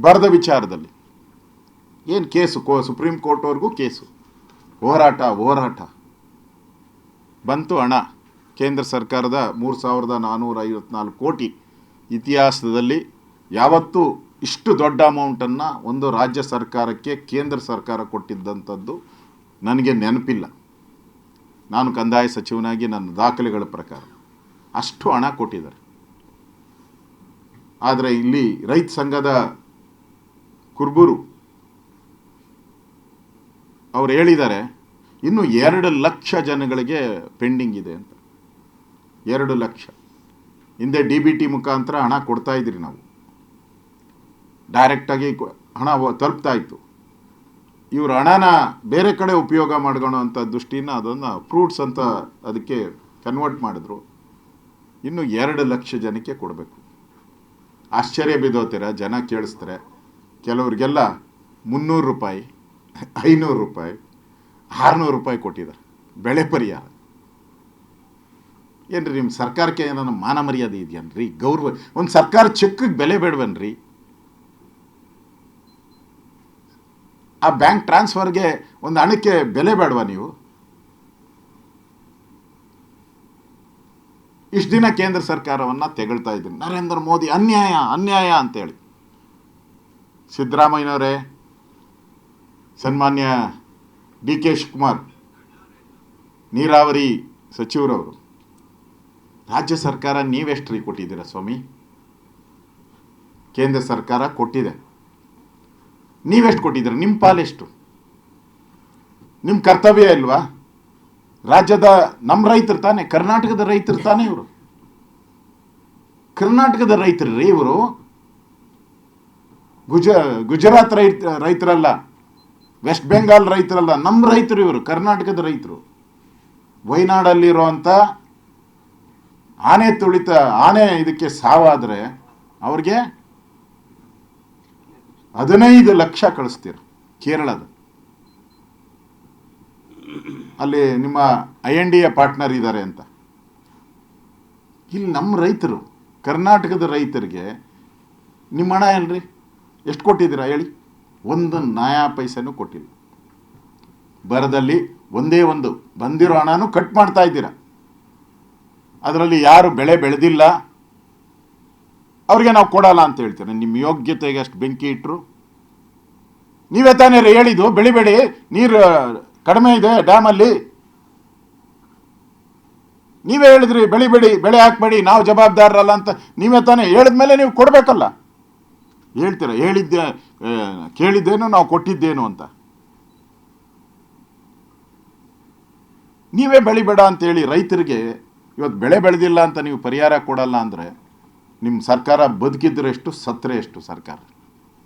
ಬರದ ವಿಚಾರದಲ್ಲಿ. ಏನು ಕೇಸು? ಕೋ ಸುಪ್ರೀಂ ಕೋರ್ಟ್ವರೆಗೂ ಕೇಸು. ಹೋರಾಟ ಹೋರಾಟ. ಬಂತು ಹಣ. ಕೇಂದ್ರ ಸರ್ಕಾರದ ಮೂರು ಸಾವಿರದ ನಾನ್ನೂರ ಐವತ್ನಾಲ್ಕು ಕೋಟಿ ಇತಿಹಾಸದಲ್ಲಿ ಯಾವತ್ತೂ ಇಷ್ಟು ದೊಡ್ಡ ಅಮೌಂಟನ್ನು ಒಂದು ರಾಜ್ಯ ಸರ್ಕಾರಕ್ಕೆ ಕೇಂದ್ರ ಸರ್ಕಾರ ಕೊಟ್ಟಿದ್ದಂಥದ್ದು ನನಗೆ ನೆನಪಿಲ್ಲ. ನಾನು ಕಂದಾಯ ಸಚಿವನಾಗಿ ನನ್ನ ದಾಖಲೆಗಳ ಪ್ರಕಾರ ಅಷ್ಟು ಹಣ ಕೊಟ್ಟಿದ್ದಾರೆ. ಆದರೆ ಇಲ್ಲಿ ರೈತ ಸಂಘದ ಕುರ್ಬೂರು. ಅವ್ರು ಹೇಳಿದ್ದಾರೆ, ಇನ್ನು ಎರಡು ಲಕ್ಷ ಜನಗಳಿಗೆ ಪೆಂಡಿಂಗ್ ಇದೆ ಅಂತ. ಎರಡು ಲಕ್ಷ. ಹಿಂದೆ ಡಿ ಬಿ ಟಿ ಮುಖಾಂತರ ಹಣ ಕೊಡ್ತಾ ಇದ್ರಿ ನಾವು. ಡೈರೆಕ್ಟಾಗಿ ಹಣ ತಲುಪ್ತಾ ಇತ್ತು. ಇವ್ರ ಹಣನ ಬೇರೆ ಕಡೆ ಉಪಯೋಗ ಮಾಡ್ಕೊಳ್ಳೋ ಅಂಥ ದೃಷ್ಟಿನ ಅದನ್ನು ಫ್ರೂಟ್ಸ್ ಅಂತ ಅದಕ್ಕೆ ಕನ್ವರ್ಟ್ ಮಾಡಿದ್ರು. ಇನ್ನು ಎರಡು ಲಕ್ಷ ಜನಕ್ಕೆ ಕೊಡಬೇಕು. ಆಶ್ಚರ್ಯ ಬಿದ್ದೋತೀರ ಜನ ಕೇಳಿಸ್ತಾರೆ. ಕೆಲವ್ರಿಗೆಲ್ಲ ಮುನ್ನೂರು ರೂಪಾಯಿ, ಐನೂರು ರೂಪಾಯಿ, ಆರುನೂರು ರೂಪಾಯಿ ಕೊಟ್ಟಿದ್ದಾರೆ. ಬೆಳೆ ಪರಿಹಾರ. ಏನ್ರಿ ನಿಮ್ಮ ಸರ್ಕಾರಕ್ಕೆ ಏನಾದ್ರು ಮಾನ ಮರ್ಯಾದೆ ಇದೆಯನ್ರಿ? ಗೌರವ, ಒಂದು ಸರ್ಕಾರ ಚೆಕ್ಕಿಗೆ ಬೆಲೆ ಬೇಡವನ್ರಿ? ಆ ಬ್ಯಾಂಕ್ ಟ್ರಾನ್ಸ್ಫರ್ಗೆ ಒಂದು ಹಣಕ್ಕೆ ಬೆಲೆ ಬೇಡವಾ ನೀವು? ಇಷ್ಟು ದಿನ ಕೇಂದ್ರ ಸರ್ಕಾರವನ್ನು ತೆಗಳ್ತಾ ಇದ್ದೀನಿ. ನರೇಂದ್ರ ಮೋದಿ ಅನ್ಯಾಯ ಅನ್ಯಾಯ ಅಂತೇಳಿ. ಸಿದ್ದರಾಮಯ್ಯನವರೇ, ಸನ್ಮಾನ್ಯ ಡಿ ಕೆ ಶಿವಕುಮಾರ್, ನೀರಾವರಿ ಸಚಿವರವರು, ರಾಜ್ಯ ಸರ್ಕಾರ ನೀವೆಷ್ಟು ರೀ ಕೊಟ್ಟಿದ್ದೀರಾ ಸ್ವಾಮಿ? ಕೇಂದ್ರ ಸರ್ಕಾರ ಕೊಟ್ಟಿದೆ. ನೀವೆಷ್ಟು ಕೊಟ್ಟಿದ್ದೀರಾ? ನಿಮ್ಮ ಪಾಲೆಷ್ಟು ನಿಮ್ಮ ಕರ್ತವ್ಯ ಇಲ್ವಾ? ರಾಜ್ಯದ ನಮ್ಮ ರೈತರು ತಾನೆ, ಕರ್ನಾಟಕದ ರೈತರು ತಾನೇ ಇವರು? ಕರ್ನಾಟಕದ ರೈತರು ರೀ ಇವರು? ಗುಜ, ಗುಜರಾತ್ ರೈತ, ರೈತರಲ್ಲ, ವೆಸ್ಟ್ ಬೆಂಗಾಲ್ ರೈತರಲ್ಲ ನಮ್ಮ ರೈತರು ಇವರು, ಕರ್ನಾಟಕದ ರೈತರು. ವಯನಾಡಲ್ಲಿರುವಂಥ ಆನೆ ತುಳಿತ, ಆನೆ ಇದಕ್ಕೆ ಸಾವಾದರೆ ಅವ್ರಿಗೆ ಹದಿನೈದು ಲಕ್ಷ ಕಳಿಸ್ತೀರ, ಕೇರಳದ. ಅಲ್ಲಿ ನಿಮ್ಮ I N D A partner ಇದ್ದಾರೆ ಅಂತ. ಇಲ್ಲಿ ನಮ್ಮ ರೈತರು, ಕರ್ನಾಟಕದ ರೈತರಿಗೆ ನಿಮ್ಮ ಹಣ ಏನ್ರಿ ಎಷ್ಟು ಕೊಟ್ಟಿದ್ದೀರಾ ಹೇಳಿ? ಒಂದು ನಯಾ ಪೈಸೆನೂ ಕೊಟ್ಟಿಲ್ಲ. ಬರದಲ್ಲಿ ಒಂದೇ ಒಂದು, ಬಂದಿರೋ ಹಣನೂ ಕಟ್ ಮಾಡ್ತಾ ಇದ್ದೀರಾ? ಅದರಲ್ಲಿ ಯಾರು ಬೆಳೆ ಬೆಳೆದಿಲ್ಲ? ಅವ್ರಿಗೆ ನಾವು ಕೊಡಲ್ಲ ಅಂತ ಹೇಳ್ತಾರೆ? ನಿಮ್ಮ ಯೋಗ್ಯತೆಗೆ ಅಷ್ಟು ಬೆಂಕಿ ಇಟ್ಟರು ನೀವೇ ತಾನೇ ಹೇಳಿದ್ದು ಬೆಳಿಬೇಡಿ ನೀರು ಕಡಿಮೆ ಇದೆ ಡ್ಯಾಮಲ್ಲಿ. ನೀವೇ ಹೇಳಿದ್ರಿ ಬೆಳಿಬೇಡಿ ಬೆಳೆ ಹಾಕ್ಬೇಡಿ, ನಾವು ಜವಾಬ್ದಾರರಲ್ಲ ಅಂತ. ನೀವೇ ತಾನೇ ಹೇಳಿದ್ಮೇಲೆ ನೀವು ಕೊಡಬೇಕಲ್ಲ. ಹೇಳ್ತೀರ? ಹೇಳಿದ್ದೆ ಕೇಳಿದ್ದೇನು, ನಾವು ಕೊಟ್ಟಿದ್ದೇನು ಅಂತ? ನೀವೇ ಬೆಳಿಬೇಡ ಅಂತೇಳಿ ರೈತರಿಗೆ ಇವತ್ತು ಬೆಳೆ ಬೆಳೆದಿಲ್ಲ ಅಂತ ನೀವು ಪರಿಹಾರ ಕೊಡಲ್ಲ ಅಂದರೆ ನಿಮ್ಮ ಸರ್ಕಾರ ಬದುಕಿದ್ರೆ ಎಷ್ಟು, ಸತ್ತರೆ ಎಷ್ಟು ಸರ್ಕಾರ?